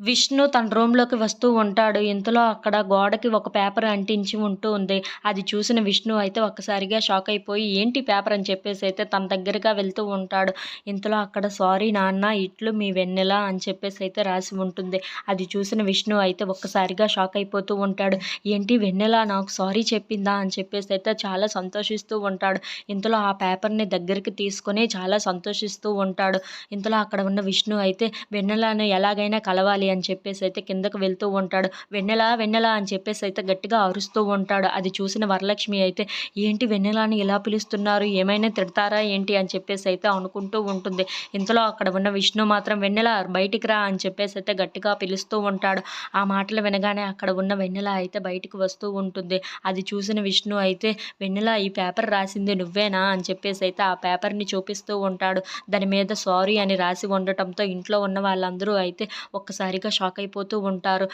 విష్ణు తన రూమ్లోకి వస్తూ ఉంటాడు. ఇంతలో అక్కడ గోడకి ఒక పేపర్ అంటించి ఉంటూ ఉంది. అది చూసిన విష్ణు అయితే ఒక్కసారిగా షాక్ అయిపోయి ఏంటి పేపర్? అని చెప్పేసి అయితే తన దగ్గరగా వెళ్తూ ఉంటాడు. ఇంతలో అక్కడ సారీ నాన్న ఇట్లు మీ వెన్నెల అని చెప్పేసి అయితే రాసి ఉంటుంది. అది చూసిన విష్ణు అయితే ఒక్కసారిగా షాక్ అయిపోతూ ఉంటాడు. ఏంటి వెన్నెల నాకు సారీ చెప్పిందా? అని చెప్పేసి అయితే చాలా సంతోషిస్తూ ఉంటాడు. ఇంతలో ఆ పేపర్ని దగ్గరికి తీసుకొని చాలా సంతోషిస్తూ ఉంటాడు. ఇంతలో అక్కడ ఉన్న విష్ణు అయితే వెన్నెలను ఎలాగైనా కలవాలి అని చెప్పేసి అయితే కిందకు వెళ్తూ ఉంటాడు. వెన్నెల వెన్నెల అని చెప్పేసి అయితే గట్టిగా అరుస్తూ ఉంటాడు. అది చూసిన వరలక్ష్మి అయితే ఏంటి వెన్నెలని ఇలా పిలుస్తున్నారు? ఏమైనా తిడతారా ఏంటి? అని చెప్పేసి అయితే అనుకుంటూ ఉంటుంది. ఇంతలో అక్కడ ఉన్న విష్ణు మాత్రం వెన్నెల బయటికి రా అని చెప్పేసి అయితే గట్టిగా పిలుస్తూ ఉంటాడు. ఆ మాటలు వినగానే అక్కడ ఉన్న వెన్నెల అయితే బయటికి వస్తూ ఉంటుంది. అది చూసిన విష్ణు అయితే వెన్నెల ఈ పేపర్ రాసింది నువ్వేనా? అని చెప్పేసి అయితే ఆ పేపర్ని చూపిస్తూ ఉంటాడు. దాని మీద సారీ అని రాసి ఉండటంతో ఇంట్లో ఉన్న వాళ్ళందరూ అయితే ఒక్కసారి ఒక్కసారిగా షాక్ అయిపోతూ ఉంటారు.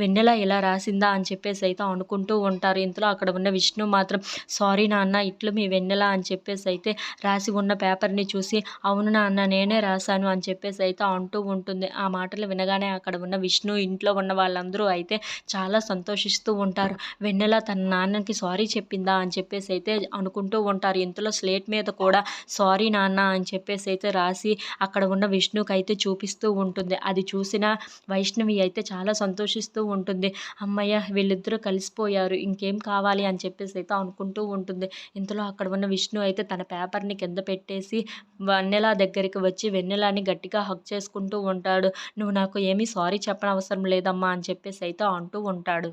వెన్నెల ఇలా రాసిందా అని చెప్పేసి అయితే అనుకుంటూ ఉంటారు. ఇంతలో అక్కడ ఉన్న విష్ణు మాత్రం సారీ నాన్న ఇట్లు మీ వెన్నెల అని చెప్పేసి అయితే రాసి ఉన్న పేపర్ని చూసి అవును నాన్న నేనే రాశాను అని చెప్పేసి అయితే అంటూ ఉంటుంది. ఆ మాటలు వినగానే అక్కడ ఉన్న విష్ణు ఇంట్లో ఉన్న వాళ్ళందరూ అయితే చాలా సంతోషిస్తూ ఉంటారు. వెన్నెల తన నాన్నకి సారీ చెప్పిందా అని చెప్పేసి అయితే అనుకుంటూ ఉంటారు. ఇంతలో స్లేట్ మీద కూడా సారీ నాన్న అని చెప్పేసి అయితే రాసి అక్కడ ఉన్న విష్ణుకి అయితే చూపిస్తూ ఉంటుంది. అది చూసిన వైష్ణవి అయితే చాలా సంతోషిస్తూ ఉంటుంది. అమ్మయ్య వీళ్ళిద్దరూ కలిసిపోయారు ఇంకేం కావాలి? అని చెప్పేసి అయితే అనుకుంటూ ఉంటుంది. ఇంతలో అక్కడ ఉన్న విష్ణు అయితే తన పేపర్ని కింద పెట్టేసి వెన్నెల దగ్గరికి వచ్చి వెన్నెలాని గట్టిగా హక్ చేసుకుంటూ ఉంటాడు. నువ్వు నాకు ఏమీ సారీ చెప్పనవసరం లేదమ్మా అని చెప్పేసి అయితే అంటూ ఉంటాడు.